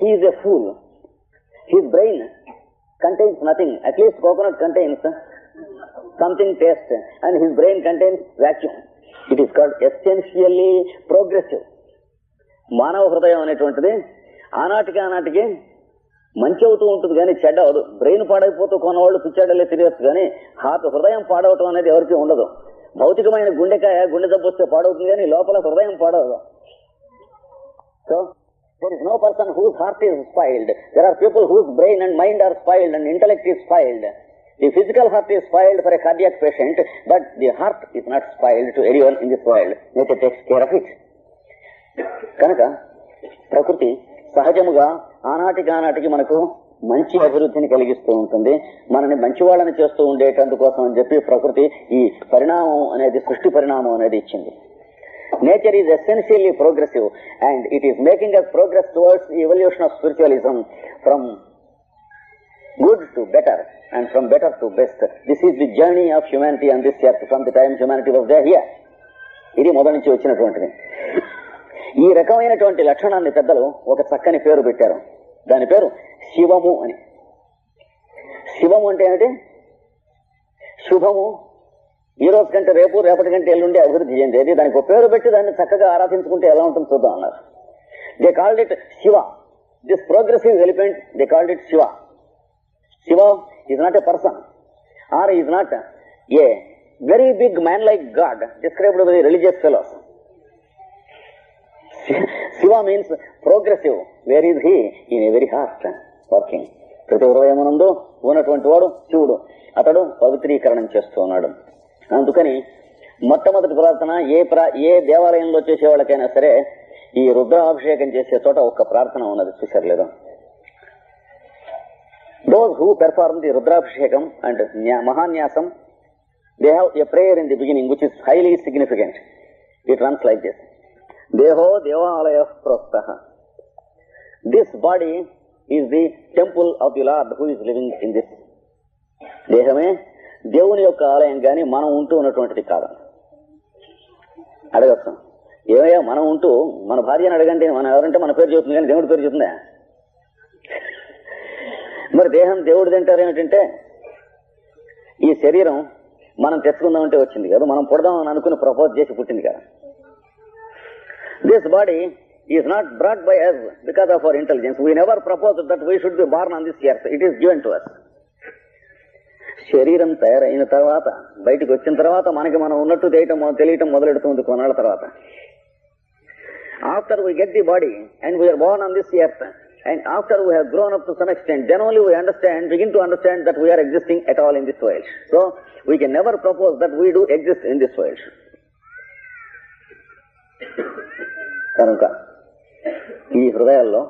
he is a fool. His brain contains nothing. At least coconut contains something taste and his brain contains vacuum. It is called essentially progressive. మానవ హృదయం అనేటువంటిది ఆనాటికి ఆనాటికి మంచి అవుతూ ఉంటుంది కానీ చెడ్డ అవదు బ్రెయిన్ పాడైపోతూ కొన్నవాళ్ళు పిచ్చాడలే తిరగచ్చు కానీ హార్ట్ హృదయం పాడవటం అనేది ఎవరికీ ఉండదు భౌతికమైన గుండెకాయ గుండె దెబ్బ వస్తే పాడవుతుంది కానీ లోపల హృదయం పాడవదు so there is no person whose heart is spoiled. There are people whose brain and mind are spoiled and intellect is spoiled. The physical heart is spoiled for a cardiac patient, but the heart is not spoiled to anyone in this world. Nature takes care of it. కనుక ప్రకృతి సహజముగా ఆనాటికి ఆనాటికి మనకు మంచి అభివృద్ధిని కలిగిస్తూ ఉంటుంది మనని మంచి వాళ్ళని చేస్తూ ఉండేటందుకోసం అని చెప్పి ప్రకృతి ఈ పరిణామం అనేది సృష్టి పరిణామం అనేది ఇచ్చింది nature is essentially progressive and it is making us progress towards evolution of spiritualism from good to better and from better to best this is the journey of humanity and this earth from the time humanity was there here ఇది మొదటి నుంచి వచ్చినటువంటిది. ఈ రకమైనటువంటి లక్షణాన్ని పెద్దలు ఒక చక్కని పేరు పెట్టారు. దాని పేరు శివము అని. శివము అంటే ఏమిటి? శుభము ఈ రోజు కంటే రేపు రేపటి కంటే ఎల్లుండి అభివృద్ధి చెందేది దానికి ఒక పేరు పెట్టి దాన్ని చక్కగా ఆరాధించుకుంటే ఎలా ఉంటుంది చూద్దాం అన్నారు. They called it Shiva this progressive element they called it Shiva Shiva is not a person or is not a very big man like God described by religious fellows Shiva means progressive where is he in very heart working ప్రతి హృదయమునందు ఉన్నటువంటి వాడు శివుడు. అతడు పవిత్రీకరణం చేస్తూ ఉన్నాడు. అందుకని మొట్టమొదటి ప్రార్థన ఏ ప్రా ఏ దేవాలయంలో చేసేవాళ్ళకైనా సరే ఈ రుద్రాభిషేకం చేసే చోట ఒక ప్రార్థన ఉన్నది చూశారు లేదా those who perform the Rudrabhishekam and Mahanyasam they have a prayer in the beginning which is highly significant it runs like this దేహో దేవాలయ ప్రోక్త this body is the temple of the lord who is living in this దేహమే దేవుని యొక్క ఆలయం కానీ మనం ఉంటూ ఉన్నటువంటిది కాదు. అడగచ్చు ఏమయ్యా మనం ఉంటూ మన భార్యను అడగంటే మనం ఎవరంటే మన పేరు చెబుతుంది కానీ దేవుడి పేరు చెబుతుందా? మరి దేహం దేవుడిది అంటారు ఏమిటంటే ఈ శరీరం మనం తెచ్చుకుందామంటే వచ్చింది. కదా మనం పుడదామని అనుకుని ప్రపోజ్ చేసి పుట్టింది కదా. This body is not brought by us because of our intelligence we never propose that we should be born on this earth it is given to us శరీరం తయారైన తర్వాత బయటకు వచ్చిన తర్వాత మనకి మనం ఉన్నట్టు తెలియటం తెలియటం మొదలెడుతుంది కొన్నాళ్ళ తర్వాత. After we get the body and we are born on this earth and after we have grown up to some extent then only we understand begin to understand that we are existing at all in this world so we can never propose that we do exist in this world కనుక ఈ హృదయాల్లో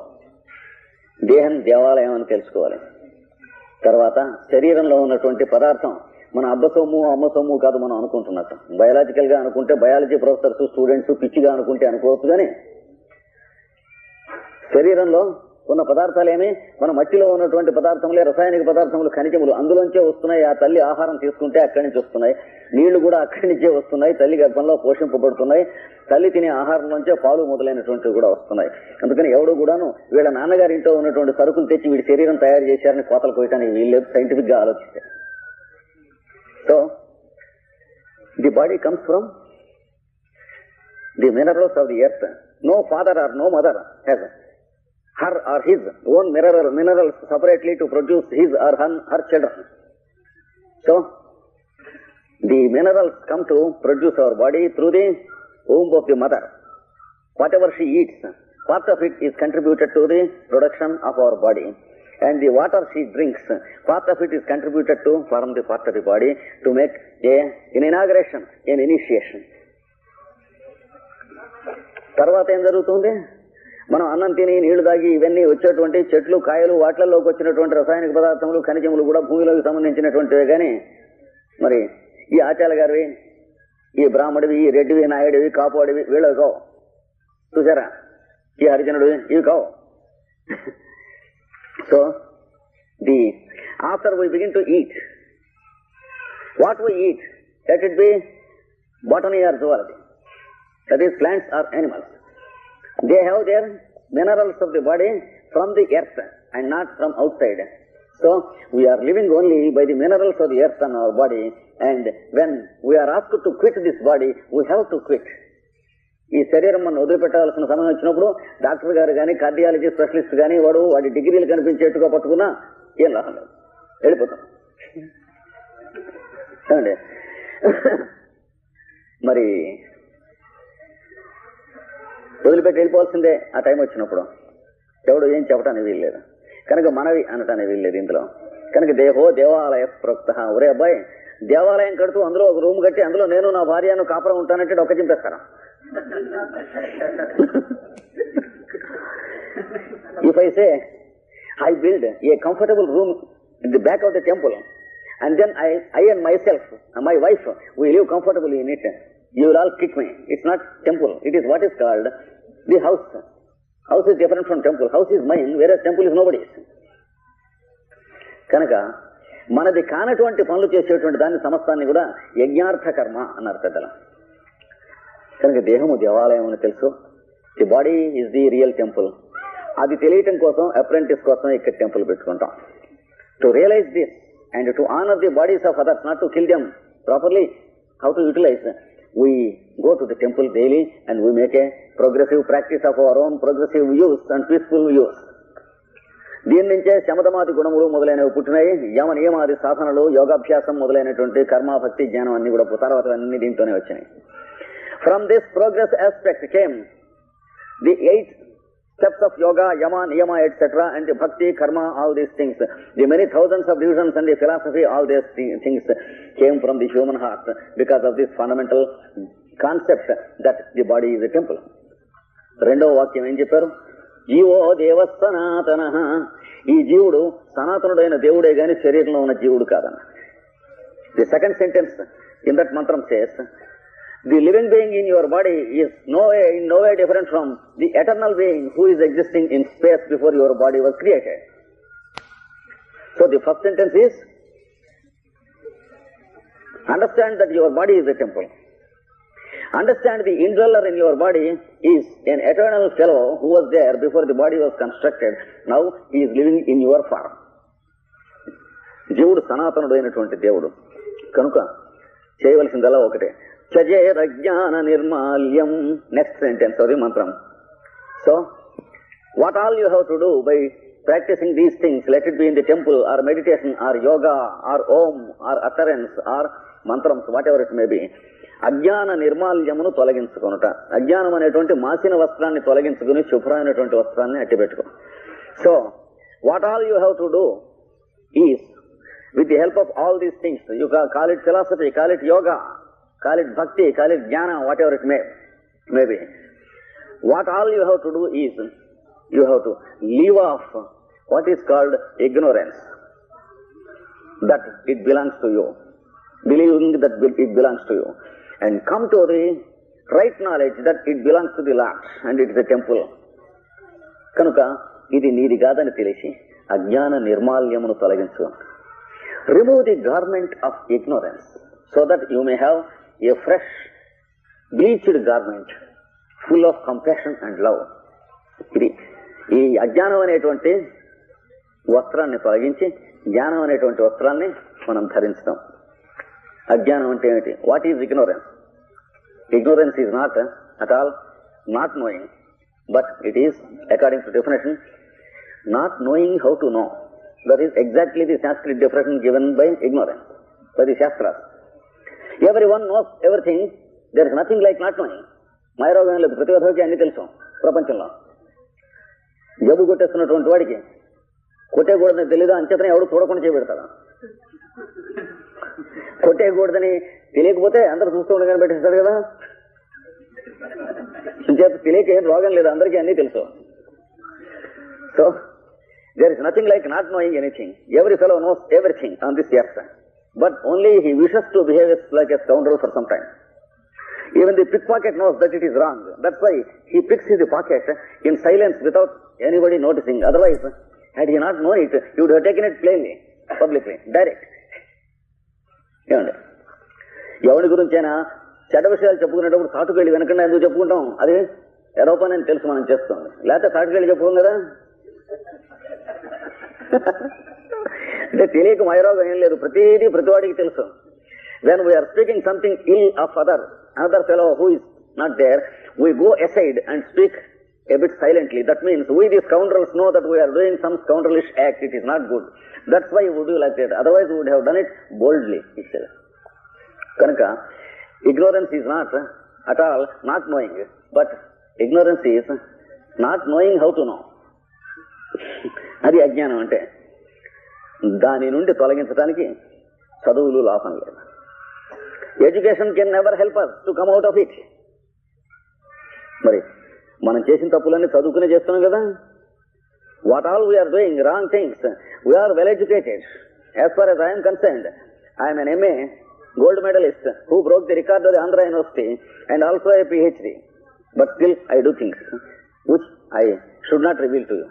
దేహం దేవాలయం అని తెలుసుకోవాలి. తర్వాత శరీరంలో ఉన్నటువంటి పదార్థం మన అబ్బ సొమ్ము అమ్మ సొమ్ము కాదు మనం అనుకుంటున్నట్టు. బయాలజికల్గా అనుకుంటే బయాలజీ ప్రొఫెసర్స్ స్టూడెంట్స్ పిచ్చిగా అనుకుంటే అనుకోవచ్చు కానీ శరీరంలో ఉన్న పదార్థాలేమి మన మట్టిలో ఉన్నటువంటి పదార్థములే రసాయనిక పదార్థములు ఖనిజములు. అందులోంచే వస్తున్నాయి. ఆ తల్లి ఆహారం తీసుకుంటే అక్కడి నుంచి వస్తున్నాయి. నీళ్ళు కూడా అక్కడి నుంచే వస్తున్నాయి. తల్లి గర్భంలో పోషింపబడుతున్నాయి. తల్లి తినే ఆహారం నుంచే పాలు మొదలైనటువంటివి కూడా వస్తున్నాయి. అందుకని ఎవడు కూడాను వీళ్ళ నాన్నగారి ఇంట్లో ఉన్నటువంటి సరుకులు తెచ్చి వీడి శరీరం తయారు చేశారని కోతలు కోయటానికి వీళ్ళు సైంటిఫిక్గా ఆలోచిస్తే. So the body comes from the minerals of the earth no father or no mother has her or his own mineral minerals separately to produce his or her her children so the minerals come to produce our body through the womb of the mother. Whatever she eats, part of it is contributed to the production of our body. And the water she drinks, part of it is contributed to form the part of the body to make a, an inauguration, an initiation. తర్వాత ఏం జరుగుతుంది మనం అన్నం తిని నీళ్ళు తాగి ఇవన్నీ వచ్చేటువంటి చెట్లు కాయలు వాటిలలోకి వచ్చినటువంటి రసాయనిక పదార్థములు ఖనిజములు కూడా భూమిలోకి సంబంధించినటువంటివే కానీ మరి ఈ ఆచార్య గారివి ఈ బ్రాహ్మడివి ఈ రెడ్డివి నాయుడివి కాపాడివి వీళ్ళవి కావు చూసారా ఈ హరిజనుడు ఇవి కావు so the after we begin to eat what we eat let it be botany or zoology. That is, plants or animals. They have their minerals of the body from the earth and not from outside. So we are living only by the minerals of the earth on our body and when we are ask to quit this body we have to quit ఈ శరీరం మనం వదిలిపెట్టాల్సిన సమయం వచ్చినప్పుడు doctor గారు కానీ cardiology specialist కానీ వాడు వాడి డిగ్రీలు కనిపించేట్టుగా పట్టుకున్నా ఏం లాభం లేదు. వెళ్ళిపోతాం. మరి వదిలిపెట్టి వెళ్ళిపోవాల్సిందే ఆ టైం వచ్చినప్పుడు. ఎవడు ఏం చెప్పడానికి వీల్లేదు. కనుక మనవి అనటానికి వీల్లేదు ఇందులో. కనుక దేహో దేవాలయ ప్రోక్త. ఒరే అబ్బాయి దేవాలయం కడుతూ అందులో ఒక రూమ్ కట్టి అందులో నేను నా భార్యను కాపురం ఉంటానంటే డొక్క చింపేస్తాను. If I say I build a comfortable room in the back of the temple and then I I and myself my wife we live comfortable in it you're all kick my it's not temple it is what is called the house house is different from temple house is mine వేరే temple is nobody's కనుక మనది కానటువంటి పనులు చేసేటువంటి దాన్ని సమస్తాన్ని కూడా యజ్ఞార్థ కర్మ అన్నారు పెద్దల. కనుక దేహము దేవాలయం అని తెలుసు. The body is the real temple అది తెలియటం కోసం అప్రెంటిస్ కోసం ఇక్కడ టెంపుల్ పెట్టుకుంటాం. To realise this and to honour the bodies of others not to kill them properly how to utilise we go to the temple daily and we make a progressive practice of our own progressive use and peaceful use దీని నుంచే శమతమాది గుణములు మొదలైనవి పుట్టినాయి యమ నియమాది సాధనలు యోగాభ్యాసం మొదలైనటువంటి కర్మ భక్తి జ్ఞానం అన్ని కూడా తర్వాత అన్ని దీంట్లోనే వచ్చినాయి from this progress aspect came the eight steps of yoga, yama, niyama, etc., and the bhakti, karma, all these things. The many thousands of divisions and the philosophy, all these thi- things came from the human heart because of this fundamental concept that the body is a temple. రెండవ వాక్యం ఏం చెప్పారు GO దేవ సనాతన ఈ జీవుడు సనాతనుడైన దేవుడే గాని శరీరంలో ఉన్న జీవుడు కాదన్న the second sentence in that మంత్రం says the living being in your body is no way, in no way different from the eternal being who is existing in space before your body was created. So the first sentence is, understand that your body is a temple. Understand the indweller in your body is an eternal fellow who was there before the body was constructed. Now he is living in your form. జీవుడు సనాతనుడు అయినటువంటి దేవుడు కనుక చేయవలసిందల్లా ఒకటే చజేర జ్ఞాన నిర్మాల్యం next sentence అది మంత్రం so what all you have to do by practising these things let it be in the temple or meditation or yoga or om or utterance or mantrams whatever it may be అజ్ఞాన నిర్మాల్యమును తొలగించుకునుట. అజ్ఞానం అనేటువంటి మాసిన వస్త్రాన్ని తొలగించుకుని శుభ్రమైనటువంటి వస్త్రాన్ని అట్టిపెట్టుకో. So what all you have to do is with the help of all these things you call it philosophy call it yoga call it భక్తి call it జ్ఞానం whatever it may maybe what all you have to do is you have to leave off what is called ignorance that it belongs to you believing that it belongs to you and come to the right knowledge that it belongs to the lord and it the temple కనుక ఇది నీది కాదని తెలిసి అజ్ఞాన నిర్మాల్యమును తొలగించు remove the garment of ignorance so that you may have a fresh bleached garment full of compassion and love ఇది ఈ అజ్ఞానం అనేటువంటి వస్త్రాన్ని తొలగించి జ్ఞానం అనేటువంటి వస్త్రాన్ని మనం ధరించడం అజ్ఞానం అంటే ఏమిటి what is ignorance ignorance is not at all not knowing but it is according to definition not knowing how to know That is exactly the Sanskrit definition given by ignorance, by the Shastras. Everyone knows everything. There is nothing like not knowing. మాయరోగం లేదు ప్రతి ఒక్కరికి అన్ని తెలుసు ప్రపంచంలో జబ్బు కొట్టేస్తున్నటువంటి వాడికి కొట్టేకూడదని తెలీదు అంచేతనే ఎవడు చూడకుండా చేయబెడతాడు కొట్టేయకూడదని తెలియకపోతే అందరు చూస్తూ ఉండగానే పెట్టేస్తాడు కదా చేత తెలియక ఏం రోగం లేదు అందరికీ అన్ని తెలుసు so There is nothing like not knowing anything. Every fellow knows everything on this earth. But only he wishes to behave like a scoundrel for some time. Even the pickpocket knows that it is wrong. That's why he picks his pocket in silence without anybody noticing. Otherwise, had he not known it, he would have taken it plainly, publicly, direct. ఏమండి ఎవరి గురించైనా చెడ్డ విషయాలు చెప్పుకునేటప్పుడు సాటుకెళ్ళి వెనకుండా ఎందుకు చెప్పుకుంటాం అది ఎడవ అని తెలుసు మనం చేస్తుంది లేకపోతే సాటుకెళ్ళి చెప్పుకోం కదా అంటే తెలియక మైరోగం ఏం లేదు ప్రతిదీ ప్రతివాడికి తెలుసు when we are speaking something ill of other another fellow who is not there we go aside and speak a bit silently. That means we the scoundrels know that we are doing some scoundrelish act. It is not good. That's why we do like that. Otherwise we would have done it boldly itself. కనుక ignorance is not at all not knowing but ignorance is not knowing how to know అది అజ్ఞానం అంటే. దాని నుండి తొలగించడానికి చదువులు లాభం లేదు. Education can never help us to come out of it మరి మనం చేసిన తప్పులన్నీ చదువుకునే చేస్తున్నాం కదా. What all we are doing wrong things we are well educated as far as I'm concerned I'm an MA gold medalist who broke the record of the Andhra university and also a PhD but still I do things which I should not reveal to you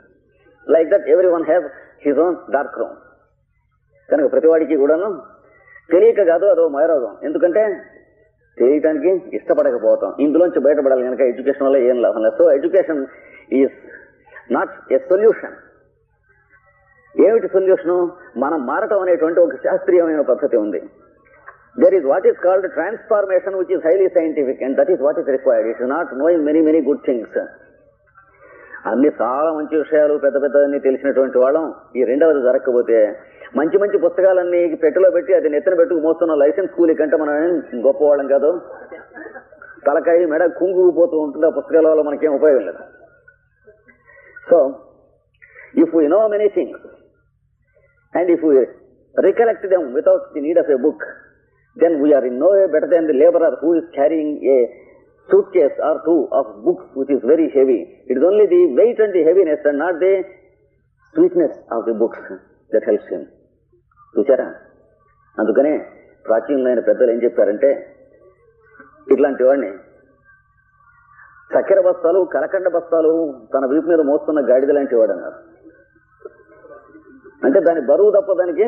like that every one have his own dark room కనుక ప్రతివాడికి కూడాను తెలియక కాదు అదో మయరోగం. ఎందుకంటే తెలియటానికి ఇష్టపడకపోతాం. ఇందులోంచి బయటపడాలి కనుక ఎడ్యుకేషన్ వల్ల ఏం లాభం లేదు. So education is not a solution ఏమిటి సొల్యూషను మనం మారటం అనేటువంటి ఒక శాస్త్రీయమైన పద్ధతి ఉంది. There is what is called transformation which is highly scientific and that is what is required it not knowing many many good things అన్ని చాలా మంచి విషయాలు పెద్ద పెద్దవన్నీ తెలిసినటువంటి వాళ్ళం. ఈ రెండవది జరగకపోతే మంచి మంచి పుస్తకాలన్నీ పెట్టెలో పెట్టి అది నెత్తిన పెట్టుకు మోస్తున్న లైసెన్స్ కూలి కంటే మనం గొప్పవాళ్ళం కాదు. తలకాయ మెడ కుంగుపోతూ ఉంటుంది ఆ పుస్తకాల వల్ల మనకేం ఉపయోగం లేదు. So if you know many things and if you recollect them without the need of a book then we are in no way better than the laborer who is carrying a suitcase or two of books which is very heavy. It is only the weight and the heaviness and not the sweetness of the books that helps him. చూచారా అందుకనే ప్రాచీనమైన పెద్దలు ఏం చెప్పారంటే ఇట్లాంటి వాడిని చక్కెర బస్తాలు కలకండ బస్తాలు తన వీపు మీద మోస్తున్న గాడిద లాంటి వాడు అన్నారు అంటే దాని బరువు తప్ప దానికి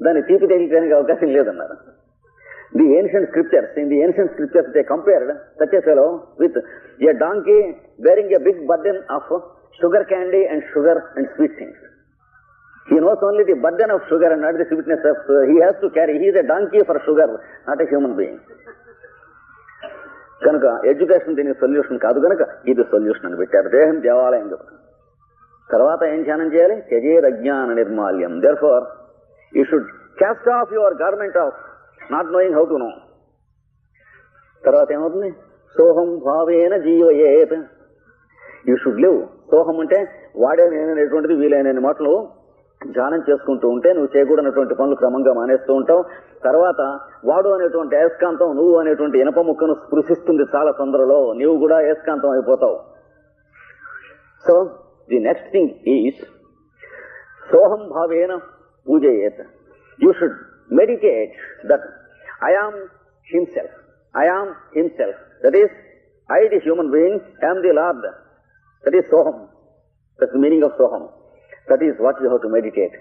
దాన్ని తీపి తెలియడానికి అవకాశం లేదన్నారు the ancient scriptures in the ancient scriptures they compared such a fellow with a donkey bearing a big burden of sugar candy and sugar and sweet things he knows only the burden of sugar and not the sweetness of he has to carry his a donkey for sugar not a human being కనుక education దీనికి solution కాదు కనుక ఇది solution అని పెట్టారు దేహం దేవాలయం చెప్పారు తర్వాత ఏం ధ్యానం చేయాలి త్యజేర్ అజ్ఞాన నిర్మాల్యం therefore you should cast off your garment of not knowing how to know తర్వాత ఏమవుతుంది సోహం భావేన జీవయేత్. యూ షుడ్ లివ్ సోహం అంటే వాడే నేననేటువంటిది వీలైన మాటలు ధ్యానం చేసుకుంటూ ఉంటే నువ్వు చేయకూడనటువంటి పనులు క్రమంగా మానేస్తూ ఉంటావు. తర్వాత వాడు అనేటువంటి అయస్కాంతం నువ్వు అనేటువంటి ఇనప ముక్కను స్పృశిస్తుంది చాలా తొందరలో. నీవు కూడా అయస్కాంతం అయిపోతావు. So the next thing is సోహం భావేన పూజయేత్. You should meditate that I am himself I am himself that is I the human being I am the lord that is soham that the meaning of soham that is what you have to meditate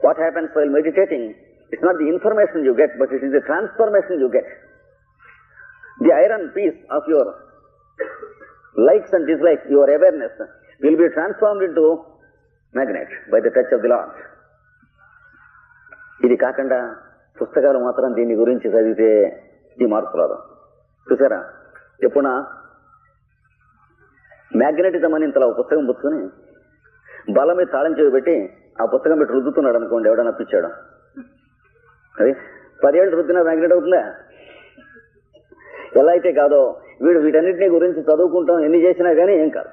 what happens while meditating it's not the information you get but it is the transformation you get the iron piece of your likes and dislikes, your awareness will be transformed into magnet by the touch of the Lord. ఇది కాకుండా పుస్తకాలు మాత్రం దీని గురించి చదివితే ఈ మార్పు రాదు. చూసారా ఎప్పుడా మ్యాగ్నెటిజం అని ఇంతలా ఒక పుస్తకం పుచ్చుకొని బల మీద తాళం చెవి ఆ పుస్తకం పెట్టి రుద్దుతున్నాడు అనుకోండి ఎవడన్నా పిచ్చాడు. అది పదేళ్ళు రుద్దినా మ్యాగ్నెట్ అవుతుందా? ఎలా అయితే కాదో వీడు వీటన్నిటిని గురించి చదువుకుంటాం ఎన్ని చేసినా కానీ ఏం కాదు.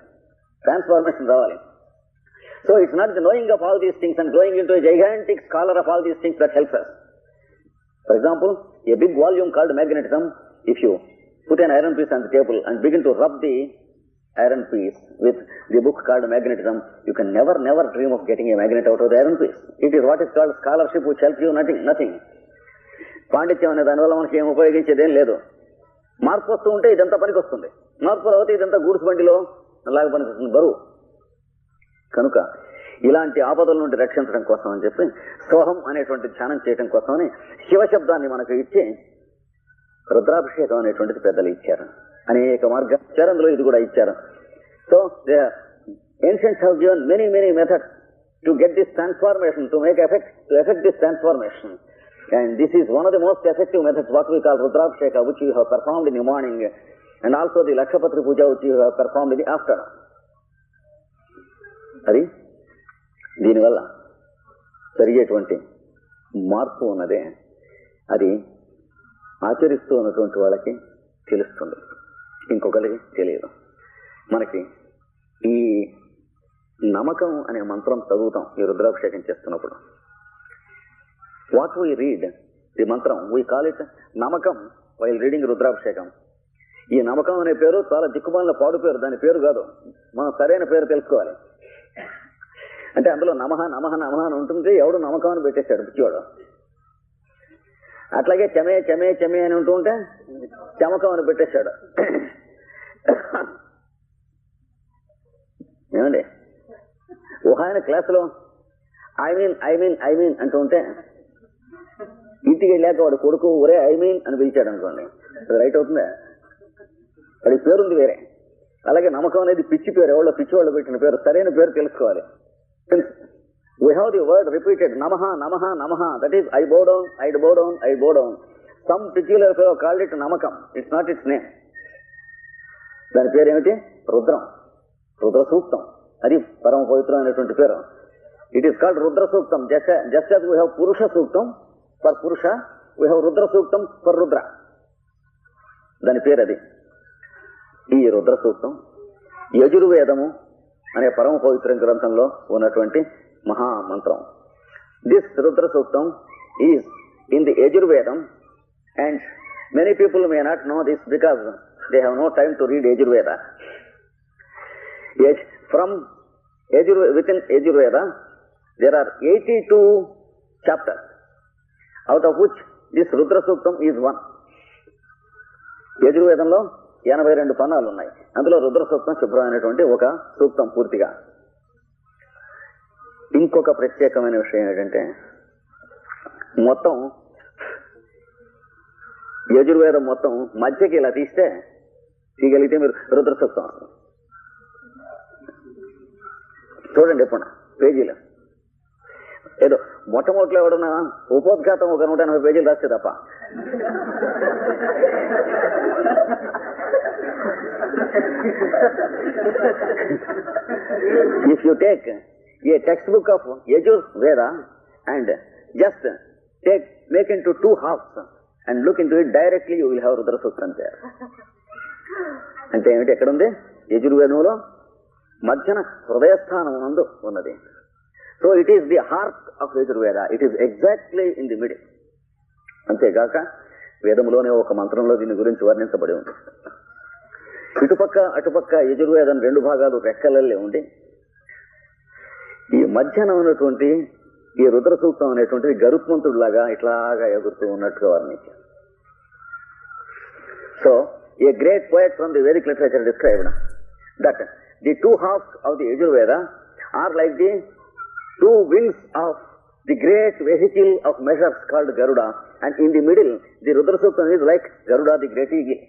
ట్రాన్స్ఫార్మేషన్ రావాలి. So it's not the knowing of all these things and going into gigantic scholar of all these things that helps us for example a big volume called magnetism if you put an iron piece and table and begin to rub the iron piece with the book called magnetism you can never never dream of getting a magnet out of iron piece it is what is called scholarship help you nothing nothing పాండిత్యం అనే దానివల్ల మనకి ఏం ఉపయోగించేది ఏం లేదు. Marks వస్తూ ఉంటే ఇదంతా పనికి వస్తుంది మార్క్స్ అవుతే ఇదంతా గూడ్స్ బండిలో నల్లాగా పనికి వస్తుంది బరువు. కనుక ఇలాంటి ఆపదల నుండి రక్షించడం కోసం అని చెప్పి సోహం అనేటువంటి ధ్యానం చేయడం కోసమని శివశబ్దాన్ని మనకు ఇచ్చి రుద్రాభిషేకం అనేటువంటిది పెద్దలు ఇచ్చారు అనేక మార్గాలు ఇచ్చారు ఇది కూడా ఇచ్చారు so ancient have given many many methods to get this transformation to make effect to effect this transformation and this is one of the most effective methods what we call Rudrabhisheka which you have performed in morning and also the Lakshapatri puja which you have performed in afternoon అది దీనివల్ల జరిగేటువంటి మార్పు ఉన్నదే అది ఆచరిస్తూ ఉన్నటువంటి వాళ్ళకి తెలుస్తుంది. ఇంకొకరికి తెలియదు. మనకి ఈ నమ్మకం అనే మంత్రం చదువుతాం ఈ రుద్రాభిషేకం చేస్తున్నప్పుడు. What we read the mantram we call it Namakam while reading Rudrabhishekam. ఈ నమ్మకం అనే పేరు చాలా దిక్కుమాలిన పాడు పేరు దాని పేరు కాదు. మనం సరైన పేరు తెలుసుకోవాలి. అంటే అందులో నమహ నమహ నమహ అని ఉంటుంది. ఎవడు నమ్మకం అని పెట్టేశాడు పిచ్చివాడు అట్లాగే చెమే చెమే చెమే అని ఉంటుంటే ఉంటే చమకం అని పెట్టేశాడు. ఏమండి? ఒక ఆయన క్లాసులో I mean I mean I mean అంటూ ఉంటే ఇంటికి వెళ్ళాక వాడు కొడుకు ఒరే ఐ మీన్ అని పిలిచాడు అనుకోండి. అది రైట్ అవుతుందా? వాడి పేరుంది వేరే. అలాగే నమ్మకం అనేది పిచ్చి పేరు. ఎవరో పిచ్చి వాళ్ళు పెట్టిన పేరు సరైన పేరు తెలుసుకోవాలి. We have the word repeated నమః నమః నమః that is I bow down I bow down I bow down some particular పేరు called it Namakam it's not it's name దాని పేరు ఏమిటి రుద్రం రుద్ర సూక్తం అది పరమ పవిత్రమైనటువంటి పేరు. It is called Rudra Suktam just just as we have Purusha Suktam for పురుష we have Rudra Suktam for Rudra దాని పేరు అది ఈ రుద్ర సూక్తం యజుర్వేదము అనే పరమ పవిత్ర గ్రంథంలో ఉన్నటువంటి మహామంత్రం. This Rudra Suktam is in the Yajurvedam and many people may not know this because they have no time to read Yajurveda from Yajur within Yajurveda there are eighty two chapters out of which this Rudra Suktam is one యజుర్వేదంలో ఎనభై రెండు పన్నాలు ఉన్నాయి అందులో రుద్ర సూక్తం శుభ్రమైనటువంటి ఒక సూక్తం పూర్తిగా. ఇంకొక ప్రత్యేకమైన విషయం ఏంటంటే మొత్తం యజుర్వేదం మొత్తం మధ్యకి ఇలా తీస్తే తీయగలిగితే మీరు రుద్ర సూక్తం చూడండి ఎప్పుడు పేజీలు. ఏదో మొట్టమొదటిలో ఎవడన్నా ఉపోద్ఘాతం ఒక నూట ఎనభై పేజీలు రాస్తే తప్ప. If you take a textbook of Yajur Veda and just take make into two halves and look into it directly, you will have Rudra Sutram there. అంటే ఏమిటి? ఎక్కడుంది? యజుర్వేదంలో మధ్యన హృదయస్థానం నందు ఉన్నది. So it is the heart of Yajurveda. It is exactly in the middle అంతేగాక వేదంలోనే ఒక మంత్రంలో దీని గురించి వర్ణించబడి ఉంది. ఇటుపక్క అటుపక్క యజుర్వేదం రెండు భాగాలు రెక్కలల్లే ఉండి ఈ మధ్యాహ్నం ఉన్నటువంటి ఈ రుద్ర సూక్తం అనేటువంటిది గరుత్మంతుడిలాగా ఇట్లాగా ఎగురుతూ ఉన్నట్టుగా వర్ణించారు. So a great poet from the Vedic literature described that the two halves of the Yajurveda are like the two wings of the great vehicle of measures called Garuda and in the middle the Rudra Suktam is like Garuda the great eagle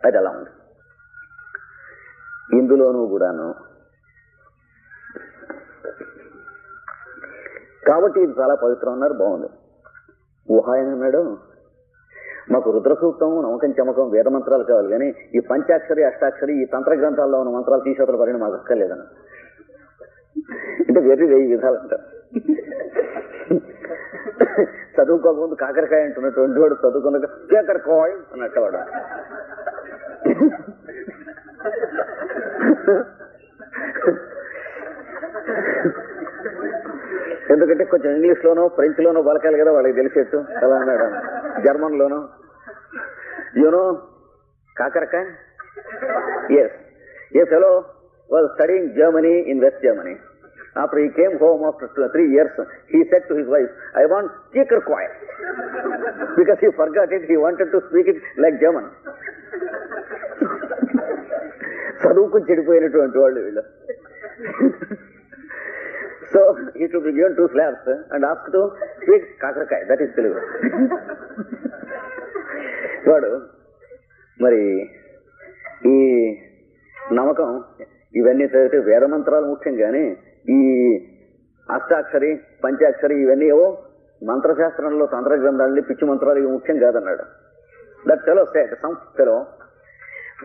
అది అలా ఉంది ఇందులోనూ కూడాను కాబట్టి ఇది చాలా పవిత్రం అన్నారు బాగుంది. ఊహాయన అన్నాడు మాకు రుద్రసూక్తం నమ్మకం చమకం వేద మంత్రాలు కావాలి. కానీ ఈ పంచాక్షరి అష్టాక్షరి ఈ తంత్ర గ్రంథాల్లో ఉన్న మంత్రాలు తీసేతల పడిన మాకు అక్కర్లేదన్న. అంటే వెర్రి వెయ్యి విధాలు అంటారు చదువుకోకముందు కాకరకాయ అంటున్నటువంటి వాడు చదువుకున్న కాకరకాయ అన్నట్టు వాడు. ఎందుకంటే కొంచెం ఇంగ్లీష్ లోనో ఫ్రెంచ్ లోనో బలకాలి కదా వాళ్ళకి తెలిసేట్టు. ఎలా అన్నాడు. జర్మన్ లోనో you know కాకరకా as as hello was studying Germany in West Germany after he came home after three years he said to his wife I want speaker choir because he forgot it he wanted to speak it like German చదువుకుని చెడిపోయినటువంటి వాళ్ళు వీళ్ళు. So it be given two slabs and ask to speak కాకరకాయ. That is Telugu వాడు మరి ఈ నమ్మకం ఇవన్నీ చదివితే వేద మంత్రాలు ముఖ్యం కానీ ఈ అష్టాక్షరి పంచాక్షరి ఇవన్నీ ఏవో మంత్రశాస్త్రంలో తంత్ర గ్రంథాలని పిచ్చి మంత్రాలు ఇవి ముఖ్యం కాదన్నాడు. That fellow said some fellow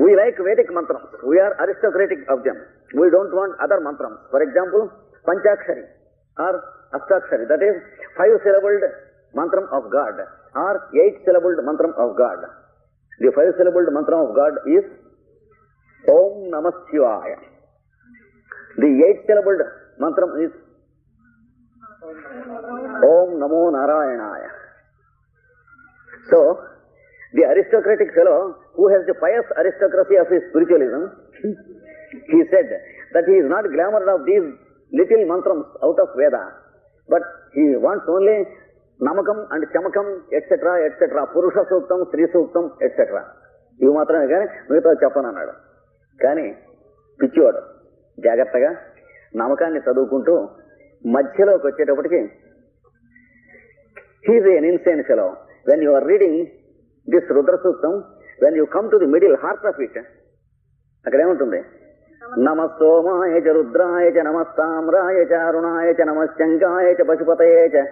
we like Vedic mantram we are aristocratic of them we don't want other mantram for example Panchakshari. or Astakshari, that is five-syllabled mantram of God or eight-syllabled mantram of God. The five-syllabled mantram of God is Om Namah Shivaya. The eight-syllabled mantram is Om Namo Narayanaya. So, the aristocratic fellow who has the pious aristocracy of his spiritualism, he said that he is not glamored of these little మంత్రం out of Veda, but he wants only Namakam and Chamakam etcetera etcetera Purusha Suktam స్త్రీ సూక్తం etcetera ఇవి మాత్రమే కానీ మిగతా చెప్పను అన్నాడు. కానీ పిచ్చివాడు జాగ్రత్తగా నమ్మకాన్ని చదువుకుంటూ మధ్యలోకి వచ్చేటప్పటికి he's an insane fellow when you are reading this Rudra Suktam when you come to the middle heart of it అక్కడ ఏముంటుంది? నమస్తోమాయ చ రుద్రాయ చ నమస్తామ్రాయ చ అరుణాయ చ నమశ్చంకాయ చ పశుపతయే చ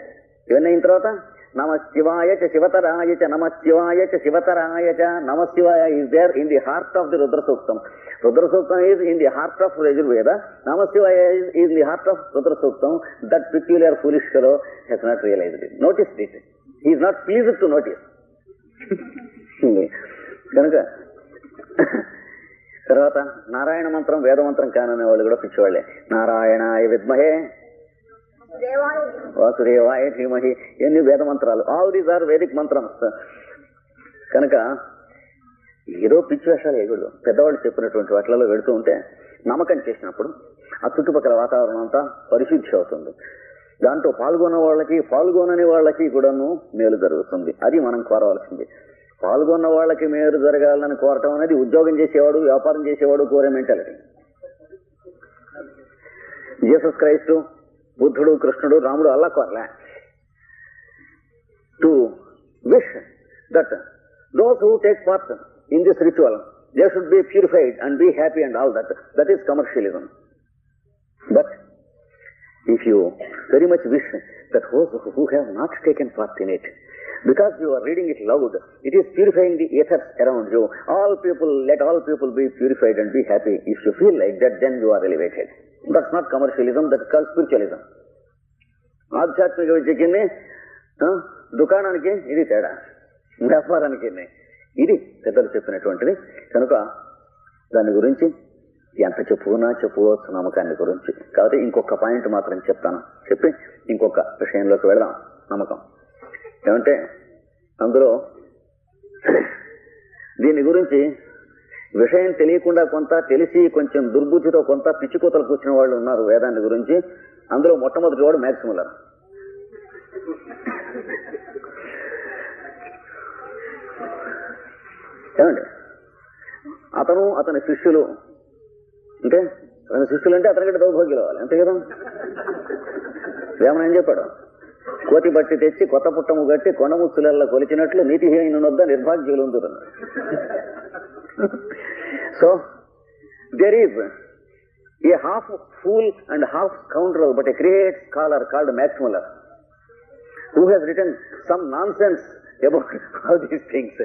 ఇవన్నీ అయిన తర్వాత నమ శివాయ చ శివతరాయ చ నమ శివాయ చ శివతరాయ చ Nama Shivaya is there in the heart of the Rudra Suktam Rudra Suktam is in the heart of Yajurveda Nama Shivaya is in the heart of Rudra Suktam that peculiar foolish fellow he's not realised it notice that is not pleased to notice కనుక తర్వాత నారాయణ మంత్రం వేద మంత్రం కాననే వాళ్ళు కూడా పిచ్చివాళ్ళే నారాయణాయ విద్మహే. వాసుదేవాయ ధీమహి. ఎన్ని వేద మంత్రాలు. ఆల్ దీస్ ఆర్ వేదిక్ మంత్రం. కనుక ఏదో పిచ్చి వేషాలు వేయకూడదు. పెద్దవాళ్ళు చెప్పినటువంటి వాటిలలో వెళుతూ ఉంటే నమ్మకం చేసినప్పుడు ఆ చుట్టుపక్కల వాతావరణం అంతా పరిశుద్ధి అవుతుంది. దాంట్లో పాల్గొన్న వాళ్ళకి పాల్గొనని వాళ్ళకి కూడాను మేలు జరుగుతుంది. అది మనం కోరవలసింది. పాల్గొన్న వాళ్ళకి మేలు జరగాలని కోరటం అనేది ఉద్యోగం చేసేవాడు వ్యాపారం చేసేవాడు కోరే మెంటాలిటీ. జీసస్ క్రైస్తు బుద్ధుడు కృష్ణుడు రాముడు అలా కోరలే. To wish that those who take part in this ritual they should be purified and be happy and all that. That is commercialism. But if you very much wish that those who have not taken part in it, because you are reading it loud, it is purifying the ethers around you. All people, let all people be purified and be happy. If you feel like that, then you are elevated. That's not commercialism, that's called spiritualism. ఆధ్యాత్మిక విద్యకిని దుకాణానికి ఇది తేడా వ్యాపారానికి ఇది పెద్దలు చెప్పినటువంటిది కనుక దాని గురించి ఎంత చెప్పుకున్నా చెప్పుకోవచ్చు నమ్మకాన్ని గురించి. కాబట్టి ఇంకొక పాయింట్ మాత్రం చెప్తాను. చెప్పి ఇంకొక విషయంలోకి వెళదాం. నమ్మకం. ఏమంటే అందులో దీని గురించి విషయం తెలియకుండా కొంత తెలిసి కొంచెం దుర్బుద్ధితో కొంత పిచ్చికోతలు కూర్చున్న వాళ్ళు ఉన్నారు వేదాన్ని గురించి. అందులో మొట్టమొదటి వాడు మ్యాక్సిములర్ ఏమండి? అతను అతని శిష్యులు అంటే అతని శిష్యులు అంటే అతనికంటే దౌర్భాగ్యులు అవ్వాలి. అంతే కదా? వేమన ఏం చెప్పాడు? కోతి బట్టి తెచ్చి కొత్త పుట్టము గట్టి కొండముచ్చులల్లో కొలిచినట్లు నీతిహీనునొద్ద నిర్భాగ్యులు ఉంటున్నారు so there is a half fool and half counter but a great scholar called Max Muller who has written some nonsense about all these things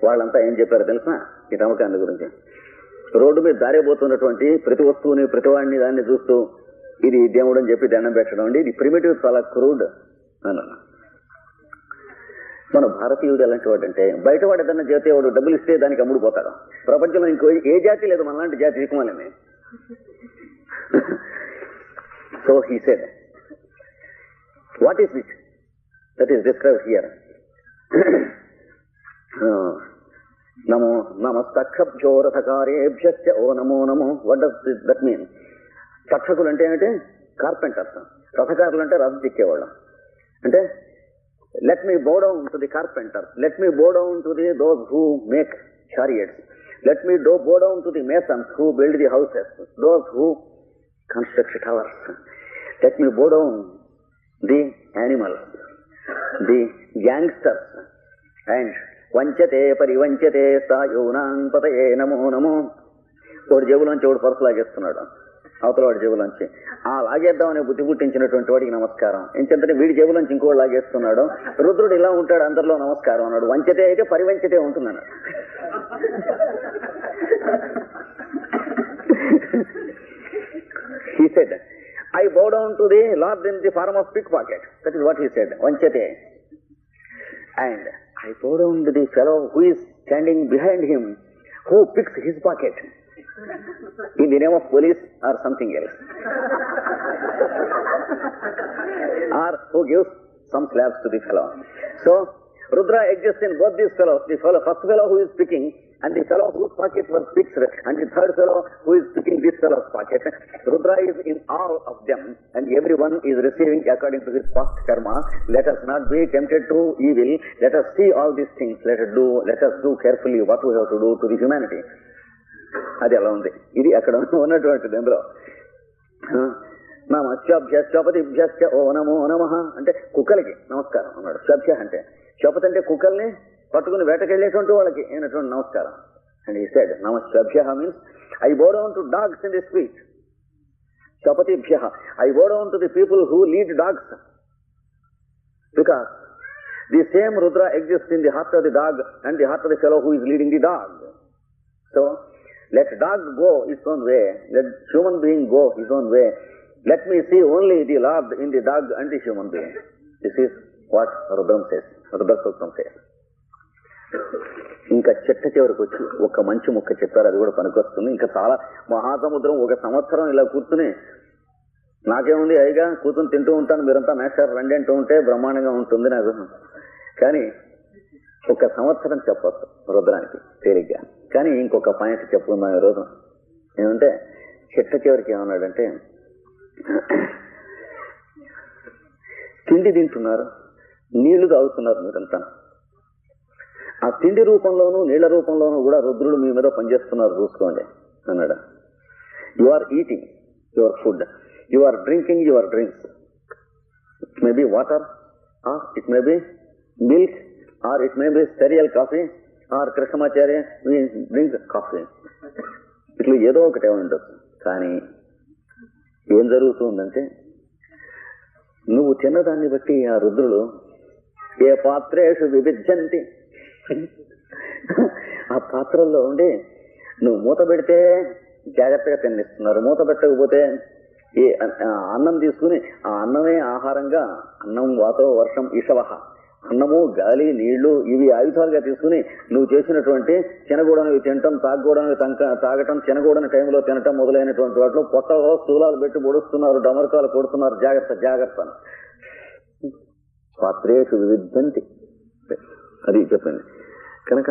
వాళ్ళంతా ఏం చెప్పారు తెలుసా? ఈ నమ్మకాన్ని గురించి. రోడ్డు మీద దారిపోతున్నటువంటి ప్రతి వస్తువుని ప్రతి వాడిని దాన్ని చూస్తూ ఇది దేవుడు అని చెప్పి దండం పెట్టడం అండి. ఇది ప్రిమిటివ్ చాలా క్రూడ్ అని మన భారతీయుడు ఎలాంటి వాడు అంటే బయట వాడు ఏదన్నా చేస్తే వాడు డబ్బులు ఇస్తే దానికి అమ్ముడుపోతాడు ప్రపంచంలో ఇంకో ఏ జాతి లేదు మనలాంటి జాతి దిక్కుమాలని so he said what is this that is describe here నమో నమస్తక్షబ్జోరథకారేభ్య ఓ నమో నమో వడ్ దట్ మీన్ తక్షకులు అంటే ఏమిటి? కార్పెంటర్స్ రథకారులు అంటే రథ దిక్కేవాళ్ళు అంటే let me bow down to the carpenter let me bow down to the those who make chariots let me do bow down to the masons who build the houses those who construct towers let me bow down the animals the gangsters and వంచతే పరివంచతే సాయోనాం పతయే నమో నమో. వాడు జేబులోంచి ఒకడు purse లాగేస్తున్నాడు. అవతల వాడి జేబులోంచి. ఆ లాగేద్దామనే బుద్ధి పుట్టించినటువంటి వాడికి నమస్కారం. ఎంతంటే వీడి జేబులోంచి ఇంకోటి లాగేస్తున్నాడు. రుద్రుడు ఇలా ఉంటాడు అందరిలో నమస్కారం అన్నాడు. వంచతే అయితే పరివంచతే ఉంటుందన్నాడు. He said, I bow down to the Lord in the form of pickpocket. That is what he said, vanchate. And I down the fellow who is standing behind him, who picks his pocket in the name of police or something else. or who gives some slaps to the fellow. So, Rudra exists in both these fellows. The fellow, first fellow who is picking and the fellow whose pocket was fixed and the third fellow who is picking this fellow's pocket. Rudra is in all of them and everyone is receiving according to his past karma. Let us not be tempted to evil. Let us see all these things. Let us do, let us do carefully what we have to do to the humanity. అది అలా ఉంది ఇది అక్కడ ఉన్నటువంటిది అందులో నమ శోపతిభ్యశ్చ ఓ నమో నమ అంటే కుక్కలకి నమస్కారం అన్నాడు శభ్య అంటే శోపతి అంటే కుక్కల్ని పట్టుకుని వేటకెళ్ళేటువంటి వాళ్ళకి అయినటువంటి నమస్కారం అండ్ ఈ సెడ్ నమ శభ్య means I bow down to dogs in the street శోపతిభ్య I bow down to the people who lead dogs because the same Rudra exist in the heart of the dog and the heart of the fellow who is leading the dog so let dog go its own way, let human being go his own way. Let me see only the Lord in the dog and the human being. This is what Rudram says, Rudra Suktam says. ఇంకా చెట్ట చివరికి వచ్చి ఒక మంచి ముక్క చెప్పారు అది కూడా పనికొస్తుంది. ఇంకా చాలా మహాసముద్రం ఒక సంవత్సరం ఇలా కూర్చుని నాకేముంది అయిగా కూర్చుని తింటూ ఉంటాను మీరంతా మేస్టర్ రండి అంటూ ఉంటే బ్రహ్మాండంగా ఉంటుంది నాకు కానీ ఒక సంవత్సరం చెప్పచ్చు రుద్రానికి తేలిగ్గా. కానీ ఇంకొక పాయింట్ చెప్పుకుందాం ఈరోజు ఏమంటే చిట్ట చివరికి ఏమన్నాడంటే తిండి తింటున్నారు నీళ్ళు తాగుతున్నారు మీరంతా. ఆ తిండి రూపంలోనూ నీళ్ళ రూపంలోనూ కూడా రుద్రుడు మీ మీద పనిచేస్తున్నారు చూసుకోండి అన్నాడు. You are eating your food you are drinking your drinks it may be water or it may be milk or it may be cereal coffee or Krishnamacharya drink coffee ఇట్లా ఏదో ఒకటే ఉండొచ్చు. కానీ ఏం జరుగుతుందంటే నువ్వు తిన్నదాన్ని బట్టి ఆ రుద్రులు ఏ పాత్రేషు విభిజ్యంతి ఆ పాత్రల్లో ఉండి నువ్వు మూత పెడితే జాగ్రత్తగా తినిస్తున్నారు. మూత పెట్టకపోతే ఏ అన్నం తీసుకుని ఆ అన్నమే ఆహారంగా అన్నం వాతో వర్షం ఇషవహ అన్నము గాలి నీళ్ళు ఇవి ఆయుధాలుగా తీసుకుని నువ్వు చేసినటువంటి చినగూడనివి తినటం తాగకూడనివి తంక తాగటం చినగూడని టైంలో తినటం మొదలైనటువంటి వాటిలో పొట్టలో స్థూలాలు పెట్టి పొడుస్తున్నారు డమరకాలు కొడుతున్నారు. జాగ్రత్త జాగ్రత్త పాత్రేషు వివిధంతి అది చెప్పింది. కనుక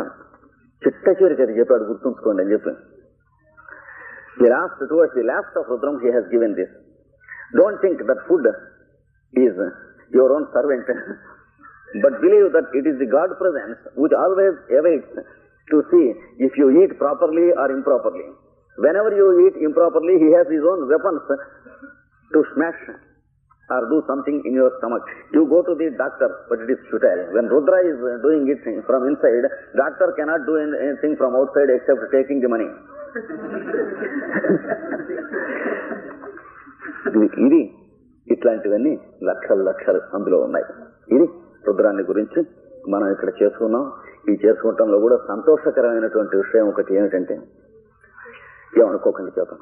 చిట్ట చివరికి అది చెప్పాడు గుర్తుంచుకోండి అని చెప్పింది the last towards the last of Rudram he has given this don't think that food is your own servant but believe that it is the God presence which always awaits to see if you eat properly or improperly. Whenever you eat improperly, he has his own weapons to smash or do something in your stomach. You go to the doctor, but it is futile. When Rudra is doing it from inside, doctor cannot do anything from outside except taking the money. ఇది ఇట్లాంటివన్నీ లక్షలు లక్షలు అందులో ఉన్నాయి ఇది రుద్రాన్ని గురించి మనం ఇక్కడ చేసుకున్నాం ఈ చేసుకోవటంలో కూడా సంతోషకరమైనటువంటి విషయం ఒకటి ఏమిటంటే ఏమనుకోకండి చేద్దాం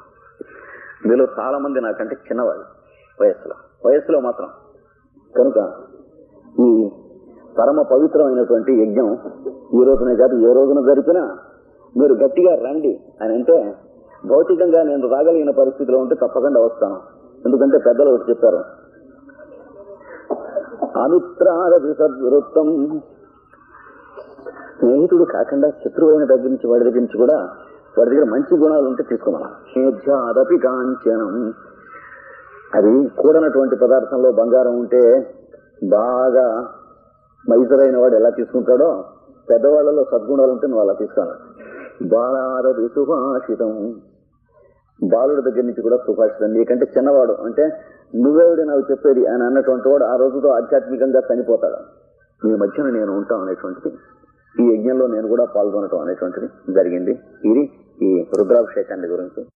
మీలో చాలా మంది నాకంటే చిన్నవాళ్ళు వయస్సులో. వయస్సులో మాత్రం. కనుక ఈ పరమ పవిత్రమైనటువంటి యజ్ఞం ఈ రోజున కాదు ఏ రోజున జరిపినా మీరు గట్టిగా రండి అని అంటే భౌతికంగా నేను రాగలిగిన పరిస్థితిలో ఉంటే తప్పకుండా వస్తాను. ఎందుకంటే పెద్దలు ఒకటి చెప్పారు అమిత్రాదపి సద్వృత్తం స్నేహితుడు కాకుండా శత్రువైన దగ్గర నుంచి వాడి దగ్గర నుంచి కూడా వాడి దగ్గర మంచి గుణాలు ఉంటే తీసుకోమన్నా స్నేధ్యాదపి కాంచనం. అది కూడనటువంటి పదార్థంలో బంగారం ఉంటే బాగా మైసరైన వాడు ఎలా తీసుకుంటాడో పెద్దవాళ్ళలో సద్గుణాలు ఉంటే నువ్వు అలా తీసుకోవాలి. బాలారది సుభాషితం. బాలుడి దగ్గర నుంచి కూడా సుభాషితం. నీకంటే చిన్నవాడు అంటే నువ్వేవిడి నాకు చెప్పేది అని అన్నటువంటి వాడు ఆ రోజుతో ఆధ్యాత్మికంగా చనిపోతాడు. ఈ మధ్యన నేను ఉంటాం అనేటువంటిది. ఈ యజ్ఞంలో నేను కూడా పాల్గొనటం అనేటువంటిది జరిగింది. ఇది ఈ రుద్రాభిషేకాన్ని గురించి.